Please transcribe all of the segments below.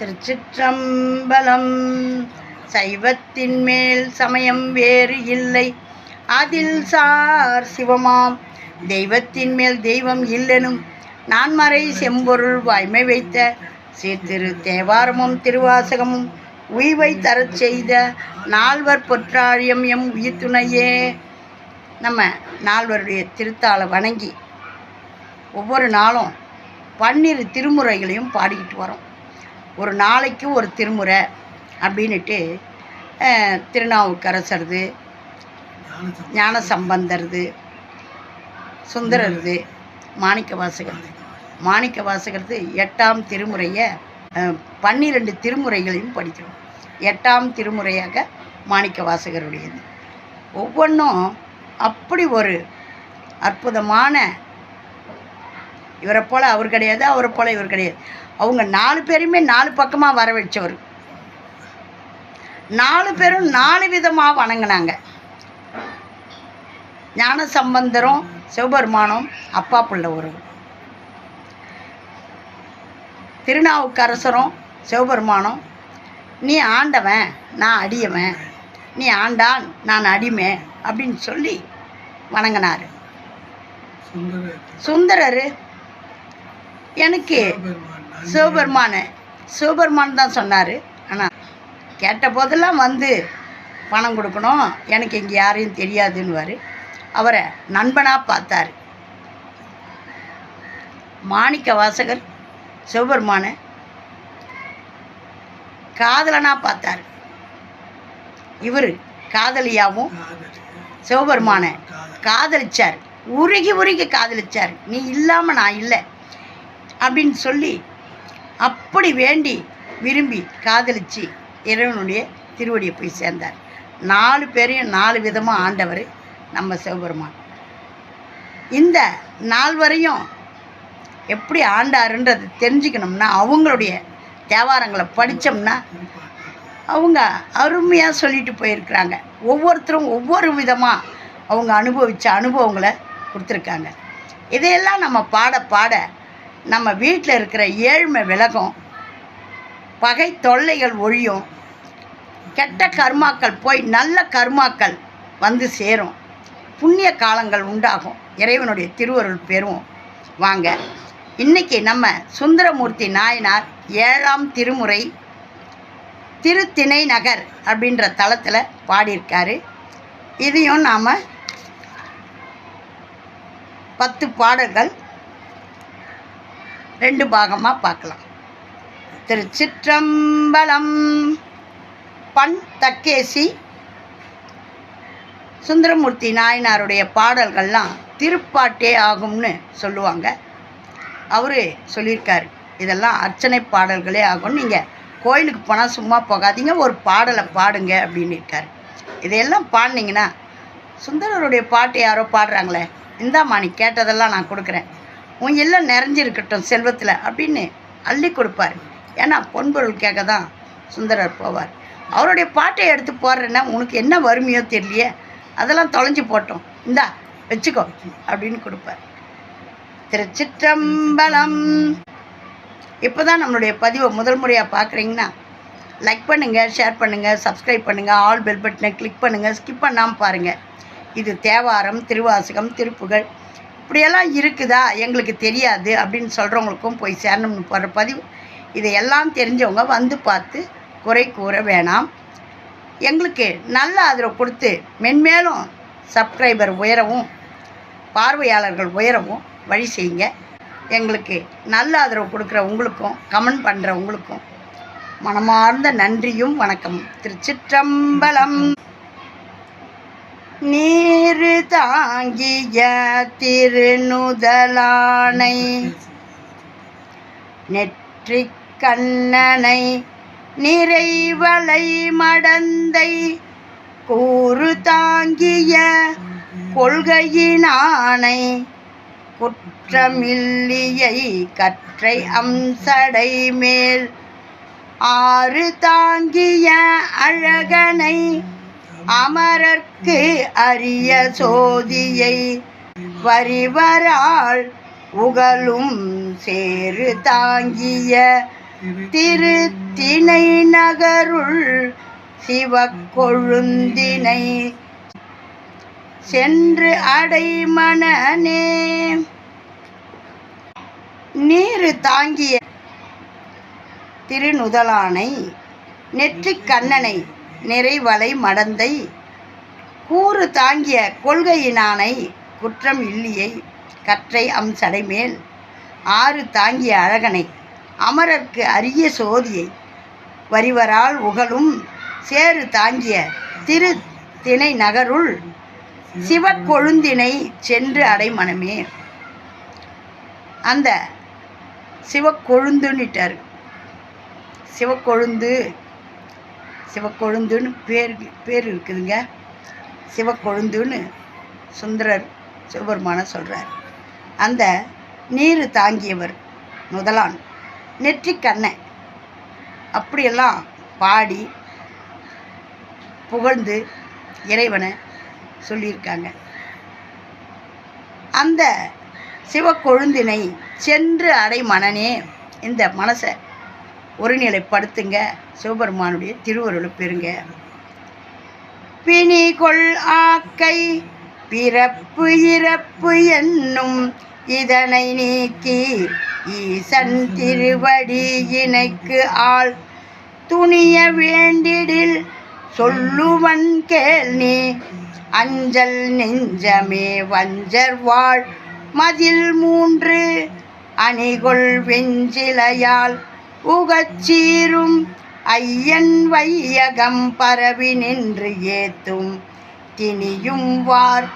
திருச்சிற்றம்பலம். சைவத்தின் மேல் சமயம் வேறு இல்லை. அதில் சார் சிவமாம். தெய்வத்தின் மேல் தெய்வம் இல்லெனும் நான்மறை செம்பொருள் வாய்மை வைத்த சீர்திரு தேவாரமும் திருவாசகமும் உய்வை தரச் செய்த நால்வர் பொற்றாழியம் எம் உயிர்த்துணையே. நம்ம நால்வருடைய திருத்தாளை வணங்கி ஒவ்வொரு நாளும் பன்னிரு திருமுறைகளையும் பாடிக்கிட்டு வரோம். ஒரு நாளைக்கு ஒரு திருமுறை அப்படின்னுட்டு திருநாவுக்கரசருது ஞான சம்பந்தருது சுந்தரருது மாணிக்க வாசகர் மாணிக்க வாசகர்து எட்டாம் திருமுறையை பன்னிரெண்டு திருமுறைகளையும் படிக்கிறோம். எட்டாம் திருமுறையாக மாணிக்க வாசகருடையது ஒவ்வொன்றும் அப்படி ஒரு அற்புதமான இவரை போல் அவர் கிடையாது அவரை போல் இவர் கிடையாது. அவங்க நாலு பேருமே நாலு பக்கமாக வர வச்சவர் நாலு பேரும் நாலு விதமாக வணங்கினாங்க. ஞான சம்பந்தரும் சிவபெருமானும் அப்பா பிள்ளை உறவு திருநாவுக்கரசரும் சிவபெருமானும் நீ ஆண்டவன் நான் அடியவன். நீ ஆண்டான் நான் அடிமை அப்படின்னு சொல்லி வணங்கினார். சுந்தரர் எனக்கு சிவபெருமான சிவபெருமான் தான் சொன்னார். ஆனால் கேட்ட போதெல்லாம் வந்து பணம் கொடுக்கணும். எனக்கு இங்கே யாரையும் தெரியாதுன்னுவார். அவரை நண்பனாக பார்த்தார். மாணிக்க வாசகர் சிவபெருமான காதலனாக பார்த்தார். இவர் காதலியாவும் சிவபெருமான காதலிச்சார். உருகி உருகி காதலிச்சார். நீ இல்லாமல் நான் இல்லை. அப்படின்னு சொல்லி அப்படி வேண்டி விரும்பி காதலிச்சு இறைவனுடைய திருவடியை போய் சேர்ந்தார். நாலு பேரையும் நாலு விதமாக ஆண்டவர் நம்ம சிவபெருமான். இந்த நாள் வரையும் எப்படி ஆண்டாருன்றது தெரிஞ்சுக்கணும்னா அவங்களுடைய தேவாரங்களை படித்தோம்னா அவங்க அருமையாக சொல்லிட்டு போயிருக்கிறாங்க. ஒவ்வொருத்தரும் ஒவ்வொரு விதமாக அவங்க அனுபவித்த அனுபவங்களை கொடுத்துருக்காங்க. இதையெல்லாம் நம்ம பாட பாட நம்ம வீட்டில் இருக்கிற ஏழ்மை விலகும். பகை தொல்லைகள் ஒழியும். கெட்ட கர்மாக்கள் போய் நல்ல கர்மாக்கள் வந்து சேரும். புண்ணிய காலங்கள் உண்டாகும். இறைவனுடைய திருவருள் பெறுவோம். வாங்க இன்னைக்கு நம்ம சுந்தரமூர்த்தி நாயனார் ஏழாம் திருமுறை திருத்திணை நகர் அப்படின்ற தளத்தில் பாடியிருக்காரு. இதையும் நாம் பத்து பாடல்கள் ரெண்டு பாகமாக பார்க்கலாம். திருச்சிற்றம்பலம் பண் தக்கேசி சுந்தரமூர்த்தி நாயனாருடைய பாடல்கள்லாம் திருப்பாட்டே ஆகும்னு சொல்லுவாங்க. அவரு சொல்லியிருக்காரு. இதெல்லாம் அர்ச்சனை பாடல்களே ஆகும் நீங்கள் கோயிலுக்கு போனால் சும்மா போகாதீங்க ஒரு பாடலை பாடுங்க அப்படின்னு இருக்கார். இதையெல்லாம் பாடினீங்கன்னா சுந்தரருடைய பாட்டு யாரோ பாடுறாங்களே. இந்தாம்மா நீ கேட்டதெல்லாம் நான் கொடுக்குறேன். உன் எல்லாம் நிறைஞ்சிருக்கட்டும் செல்வத்தில் அப்படின்னு அள்ளி கொடுப்பார். ஏன்னா பொன்பொருள் கேட்க தான் சுந்தரர் போவார். அவருடைய பாட்டை எடுத்து போடுறேன்னா உனக்கு என்ன வறுமையோ தெரியலையே? அதெல்லாம் தொலைஞ்சு போட்டோம். இந்தா வச்சுக்கோ அப்படின்னு கொடுப்பார். திருச்சிற்றம்பலம். இப்போ தான் நம்மளுடைய பதிவை முதல் முறையாக பார்க்குறீங்கன்னா லைக் பண்ணுங்கள் ஷேர் பண்ணுங்கள் சப்ஸ்கிரைப் பண்ணுங்கள் ஆல் பெல் பட்டனை கிளிக் பண்ணுங்கள் ஸ்கிப் பண்ணாமல் பாருங்கள் இது தேவாரம் திருவாசகம் திருப்புகழ் இப்படியெல்லாம் இருக்குதா? எங்களுக்கு தெரியாது அப்படின்னு சொல்கிறவங்களுக்கும் போய் சேரணும்னு போகிற பதிவு. இதையெல்லாம் தெரிஞ்சவங்க வந்து பார்த்து குறை கூற வேணாம். எங்களுக்கு நல்ல ஆதரவு கொடுத்து மென்மேலும் சப்ஸ்கிரைபர் உயரவும் பார்வையாளர்கள் உயரவும் வழி செய்யுங்க. எங்களுக்கு நல்ல ஆதரவு கொடுக்குற உங்களுக்கும் கமெண்ட் பண்ணுற உங்களுக்கும் மனமார்ந்த நன்றியும் வணக்கம். திருச்சிற்றம்பலம். நீர் தாங்கிய திருநுதலானை நெற்றிக் கண்ணனை நிறைவலை மடந்தை கூறு தாங்கிய கொள்கையினானை குற்றமில்லியை கற்றை அம்சடை மேல் ஆறு தாங்கிய அழகனை அமரர்க்கு அரிய சோதியை வரிவரால் உகலும் சேறு தாங்கிய திருத்திணை நகருள் சிவக்கொழுந்தினை சென்று அடைமணனே நீரு தாங்கிய திருநுதலானை நெற்றிக் கண்ணனை நிறைவலை மடந்தை. கூறு தாங்கிய கொள்கையினானை குற்றம் இல்லியை கற்றை அம்சடை மேல் ஆறு தாங்கிய அழகனை அமரர்க்கு அரிய சோதியை வரிவரால் உகழும் சேறு தாங்கிய திரு திணை நகருள் சிவக்கொழுந்தினை சென்று அடைமனமே. அந்த சிவக்கொழுந்துன்னுட்டார் சிவக்கொழுந்து சிவக்கொழுந்துன்னு பேர் பேர் இருக்குதுங்க. சிவக்கொழுந்துன்னு சுந்தரர் சிவபெருமான சொல்கிறார் அந்த நீர் தாங்கியவர் முதலான். நெற்றிக்கண்ணை அப்படியெல்லாம் பாடி புகழ்ந்து இறைவனை சொல்லியிருக்காங்க. அந்த சிவக்கொழுந்தினை சென்று அடை மனனே இந்த மனசை ஒருநிலைப்படுத்துங்க. சிவபெருமானுடைய திருவருளை பெறுங்க. பிணிகொள் ஆக்கை பிறப்பு இறப்பு என்னும் இதனை நீக்கி ஈசன் திருவடி இணைக்கு ஆள். துணிய வேண்டிடில் சொல்லுவன் கேள் நீ. அஞ்சல் நெஞ்சமே வஞ்சர் வாழ். மதில் மூன்று அணிகொள் வெஞ்சிலையால். உகச்சீரும் ஐயன் வையகம் பரவி நின்று ஏத்தும் திணியும் வார்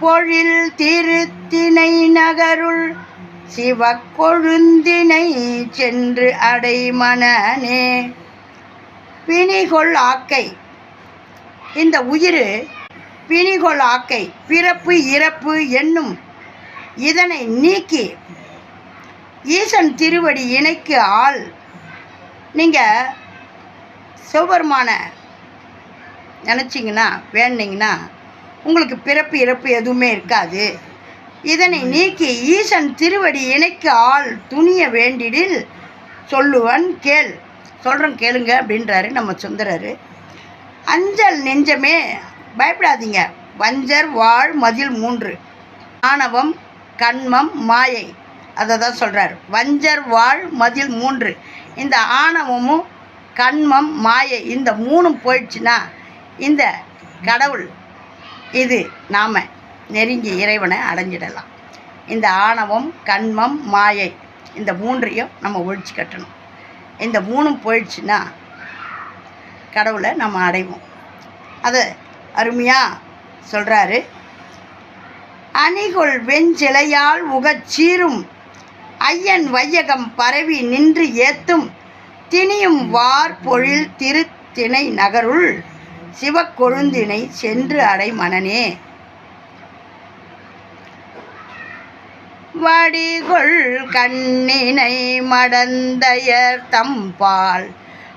பொழில் திருத்தினை நகருள் சிவக்கொழுந்தினை சென்று அடைமனனே. பிணிகொள் ஆக்கை. இந்த உயிர் பிணிகொள் ஆக்கை. பிறப்பு இறப்பு என்னும் இதனை நீக்கி ஈசன் திருவடி இணைக்கு ஆள் நீங்கள் சிவபெருமான நினச்சிங்கன்னா வேண்டிங்கன்னா உங்களுக்கு பிறப்பு இறப்பு எதுவுமே இருக்காது. இதனை நீக்கி ஈசன் திருவடி இணைக்கு ஆள் துணிய வேண்டிடில் சொல்லுவன் கேள். சொல்கிறேன் கேளுங்க அப்படின்றாரு நம்ம சுந்தரர். அஞ்சல் நெஞ்சமே பயப்படாதீங்க. வஞ்சர் வாழ் மதில் மூன்று. ஆணவம் கண்மம் மாயை. அதை தான் சொல்கிறார் வஞ்சர் வாழ் மதில் மூன்று. இந்த ஆணவமும் கண்மம் மாயை இந்த மூணும் போயிடுச்சுன்னா இந்த கடவுள் இது நாம் நெருங்கி இறைவனை அடைஞ்சிடலாம். இந்த ஆணவம் கண்மம் மாயை இந்த மூன்றையும் நம்ம ஒழிச்சு கட்டணும். இந்த மூணும் போயிடுச்சுன்னா கடவுளை நம்ம அடைவோம். அதை அருமையாக சொல்கிறாரு அணிகொள் வெஞ்சிலையால் உகச்சீரும் ஐயன் வையகம் பரவி நின்று ஏத்தும் திணியும் வார் பொழில் திருத்திணை நகருள் சிவக்கொழுந்தினை சென்று அடை மனனே. வடிகொள் கண்ணினை மடந்தையர் தம்பால்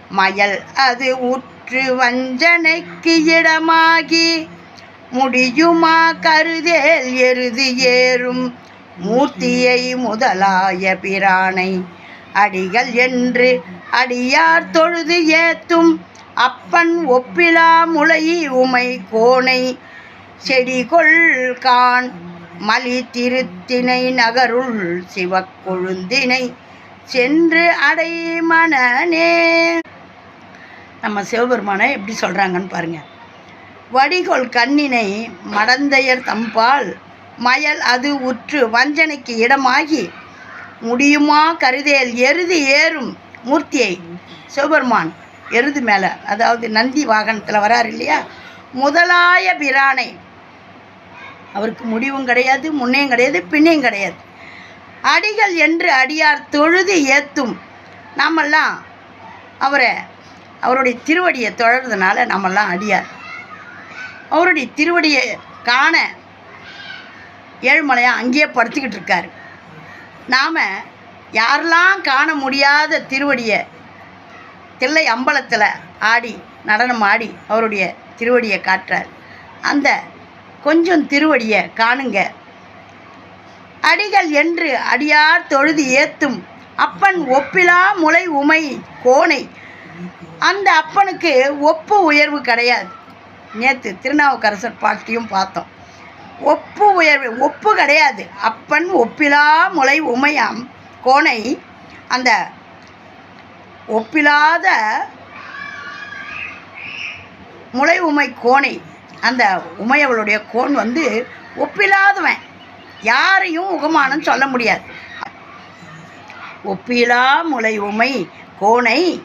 மயல் அது உற்று வஞ்சனைக்கு இடமாகி முடியுமா கருதேல் எருது ஏறும் மூர்த்தியை முதலாய பிரானை அடிகள் என்று அடியார் தொழுது ஏத்தும் அப்பன் ஒப்பிலா முளை உமை கோணை செடிகொள் கான் மலி திருத்தினை நகருள் சிவக்கொழுந்தினை சென்று அடை மனநே நம்ம சிவபெருமானை எப்படி சொல்கிறாங்கன்னு பாருங்க. வடிகொள் கண்ணினை மடந்தையர் தம்பால் மயல் அது உற்று வஞ்சனைக்கு இடமாகி முடியுமா கருதேல்? எருது ஏறும் மூர்த்தியை. சிவபெருமான் எருது மேலே அதாவது நந்தி வாகனத்தில் வராரு இல்லையா? முதலாய பிரானை. அவருக்கு முடிவும் கிடையாது முன்னையும் கிடையாது பின்னையும் கிடையாது. அடிகள் என்று அடியார் தொழுது ஏத்தும். நாமெல்லாம் அவரை அவருடைய திருவடியை தொழறதுனால நம்மெல்லாம் அடியார். அவருடைய திருவடியை காண ஏழுமலையாக அங்கேயே படுத்துக்கிட்டு இருக்காரு. நாம் யாரெல்லாம் காண முடியாத திருவடியை தில்லை அம்பலத்தில் ஆடி நடனம் ஆடி அவருடைய திருவடியை காட்டுறார். அந்த கொஞ்சம் திருவடியை காணுங்க. அடிகள் என்று அடியார் தொழுது ஏத்தும் அப்பன் ஒப்பிலா முளை உமை கோணை அந்த அப்பனுக்கு ஒப்பு உயர்வு கிடையாது. நேற்று திருநாவுக்கரசர் பாட்டியும் பார்த்தோம். ஒப்பு உயர்வு. ஒப்பு கிடையாது. அப்பன் ஒப்பிலா முளை உமையாம். கோணை அந்த ஒப்பிலாத முளை உமை கோணை அந்த உமையவளுடைய கோன் வந்து ஒப்பிலாதவன். யாரையும் உகமானம் சொல்ல முடியாது. ஒப்பிலா முளை உமை கோணை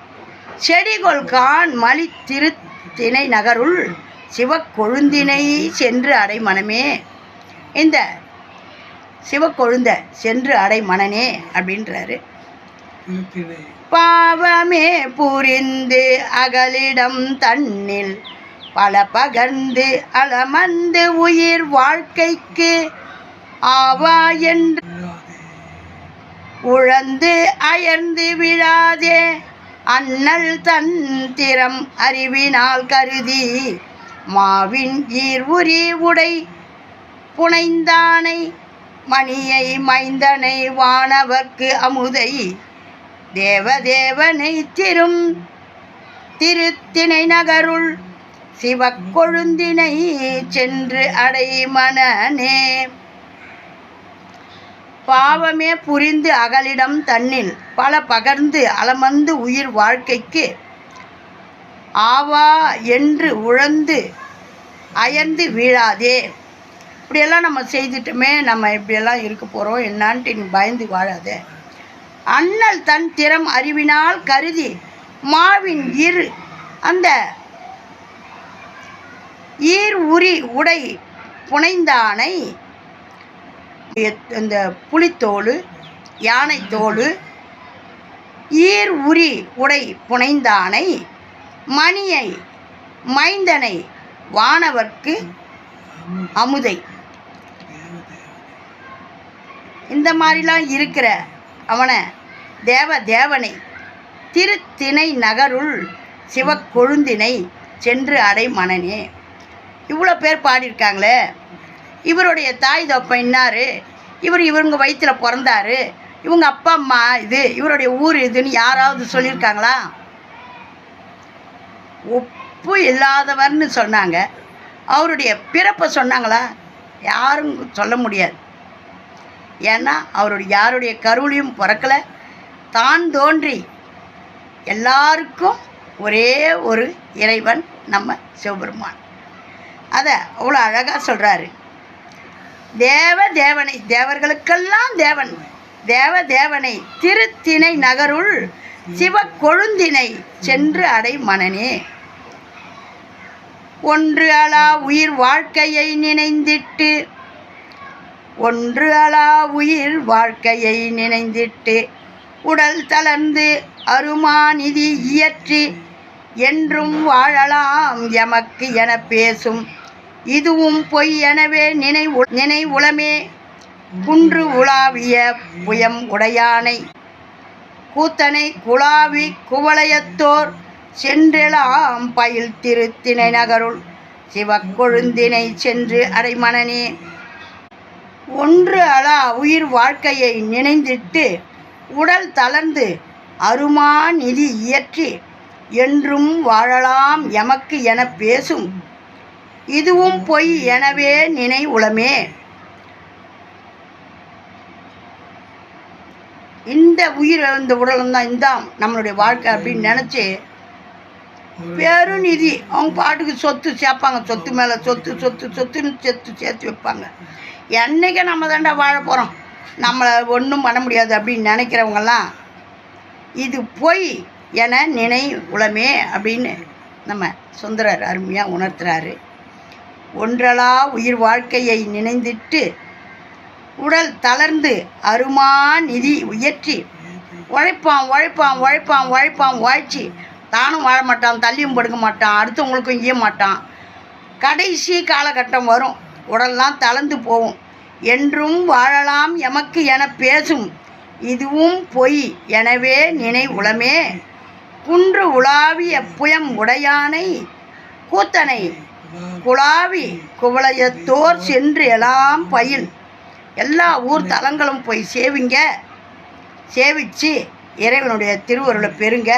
செடிகொள் கான் மலி திருத்திணை நகருள் சிவக்கொழுந்தினை சென்று அடை மனமே. இந்த சிவக்கொழுந்த சென்று அடை மனனே அப்படின்றாரு. பாவமே புரிந்து அகலிடம் தன்னில் பல பகர்ந்து அலமந்து உயிர் வாழ்க்கைக்கு ஆவா என்று உழந்து அயர்ந்து விழாதே. அண்ணல் தன் திறம் அறிவினால் கருதி மாவின் ஈர் உரி உடை புனைந்தானை மணியை மைந்தனை வானவர்க்கு அமுதை. தேவதேவனை திரும் திருத்திணை நகருள் சிவக்கொழுந்தினை சென்று அடை மனனே பாவமே புரிந்து அகலிடம் தன்னில் பல பகர்ந்து அலமந்து உயிர் வாழ்க்கைக்கு ஆவா என்று உழந்து அயர்ந்து வீழாதே. இப்படியெல்லாம் நம்ம செய்துட்டோமே நம்ம இப்படியெல்லாம் இருக்க போகிறோம் என்னான்ட்டு நீ பயந்து வாழாதே. அண்ணல் தன் திறம் அறிவினால் கருதி மாவின் இரு அந்த ஈர் உரி உடை புனைந்தானை இந்த புலித்தோல் யானைத்தோல் ஈர் உரி உடை புனைந்தானை மணியை மைந்தனை வானவர்க்கு அமுதை. இந்த மாதிரிலாம் இருக்கிற அவனை தேவ தேவனை திருத்திணை நகருள் சிவக்கொழுந்தினை சென்று அடை மனனே. இவ்வளோ பேர் பாடியிருக்காங்களே. இவருடைய தாய் தப்பன் இன்னார்? இவர் இவருங்க வயிற்றில் பிறந்தாரு. இவங்க அப்பா அம்மா இது இவருடைய ஊர் இதுன்னு யாராவது சொல்லியிருக்காங்களா? ஒப்பு இல்லாதவர்னு சொன்னாங்க. அவருடைய பிறப்பை சொன்னாங்களா? யாரும் சொல்ல முடியாது. ஏன்னா அவருடைய யாருடைய கருவிலையும் பிறக்கலை. தான் தோன்றி எல்லாருக்கும் ஒரே ஒரு இறைவன் நம்ம சிவபெருமான். அதை அவ்வளோ அழகாக சொல்கிறாரு தேவ தேவனை தேவர்களுக்கெல்லாம் தேவன். தேவ தேவனை திருத்திணை நகருள் சிவக்கொழுந்தினை சென்று அடை மனனே. ஒன்று அலா உயிர் வாழ்க்கையை நினைந்திட்டு ஒன்று அலா உயிர் வாழ்க்கையை நினைந்திட்டு உடல் தளர்ந்து அருமாநிதி இயற்றி என்றும் வாழலாம் எமக்கு என பேசும். இதுவும் பொய் எனவே நினை நினை உளமே குன்று உலாவிய புயம் உடையானை. கூத்தனை குழாவி குவளையத்தோர் சென்றெலாம் பயில் திருத்தினை நகருள். சிவக்கொழுந்தினை சென்று அரைமணனே. ஒன்று அலா உயிர் வாழ்க்கையை நினைந்திட்டு உடல் தளர்ந்து அருமா நிதி இயற்றி என்றும் வாழலாம் எமக்கு என பேசும். இதுவும் பொய் எனவே நினை உளமே இந்த உயிர் இந்த உடலும் தான் இந்தான் நம்மளுடைய வாழ்க்கை அப்படின்னு நினச்சி பெருநிதி. அவங்க பாட்டுக்கு சொத்து சேர்ப்பாங்க. சொத்து மேலே சொத்து சொத்து சொத்துன்னு சேர்த்து சேர்த்து வைப்பாங்க. என்றைக்கு நம்ம தாண்டா வாழ போகிறோம் நம்மளை ஒன்றும் பண்ண முடியாது அப்படின்னு நினைக்கிறவங்கெல்லாம் இது போய் என நினை உளமே அப்படின்னு நம்ம சுந்தரர் அருமையாக உணர்த்துறாரு. ஒன்றலா உயிர் வாழ்க்கையை நினைந்திட்டு உடல் தளர்ந்து அருமா நிதி உயர்த்தி. உழைப்பான் உழைப்பான் உழைப்பான் உழைப்பான் உழைச்சி. தானும் வாழ மாட்டான் தள்ளியும் படுக்க மாட்டான் அடுத்தவங்களுக்கும் ஈய மாட்டான். கடைசி காலகட்டம் வரும். உடல்லாம் தளர்ந்து போகும். என்றும் வாழலாம் எமக்கு என பேசும். இதுவும் பொய். எனவே நினை உளமே குன்று உலாவிய புயம் உடையானை. கூத்தனை குழாவி குவளையத்தோர் சென்று எல்லாம் பயில். எல்லா ஊர் தலங்களும் போய் சேவிங்க. சேவித்து இறைவனுடைய திருவருளை பெறுங்க.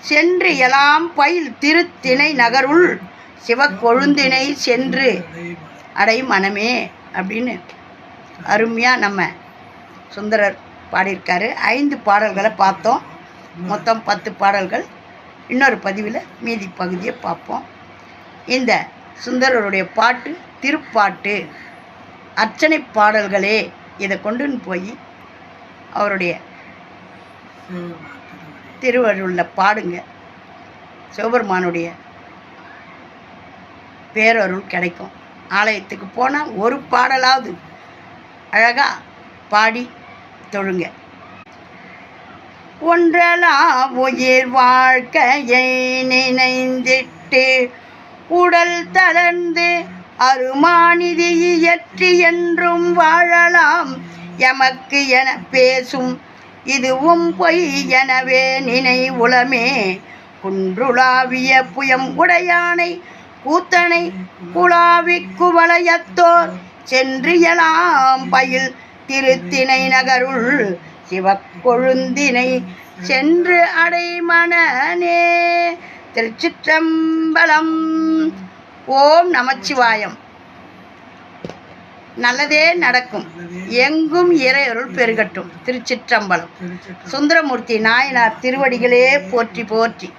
சென்று எல்லாம் பயில் திருத்திணை நகருள் சிவக்கொழுந்தினை சென்று அடை மனமே அப்படின்னு அருமையாக நம்ம சுந்தரர் பாடியிருக்காரு. ஐந்து பாடல்களை பார்த்தோம். மொத்தம் பத்து பாடல்கள். இன்னொரு பதிவில் மீதி பகுதியை பார்ப்போம். இந்த சுந்தரருடைய பாட்டு திருப்பாட்டு. அர்ச்சனை பாடல்களே. இதை கொண்டுன்னு போய் அவருடைய திருவருளில் பாடுங்க. சிவபெருமானுடைய பேரருள் கிடைக்கும். ஆலயத்துக்கு போனால் ஒரு பாடலாவது அழகாக பாடி தொழுங்க. ஒன்றலா உயிர் வாழ்க்கையை நினைந்திட்டு உடல் தளர்ந்து அருமாநிதி இயற்றி என்றும் வாழலாம். எமக்கு என பேசும் இதுவும் பொய் எனவே நினை உளமே. குன்றுளாவிய புயம் உடையானை கூத்தனை குழாவி குவளையத்தோர் சென்றியலாம். பயில் திருத்தினை நகருள் சிவக்கொழுந்தினை சென்று அடைமணனே திருச்சிற்றம்பலம் ஓம் நமச்சிவாயம். நல்லதே நடக்கும். எங்கும் இறையருள் பெருகட்டும். திருச்சிற்றம்பலம். சுந்தரமூர்த்தி நாயனார் திருவடிகளே போற்றி போற்றி.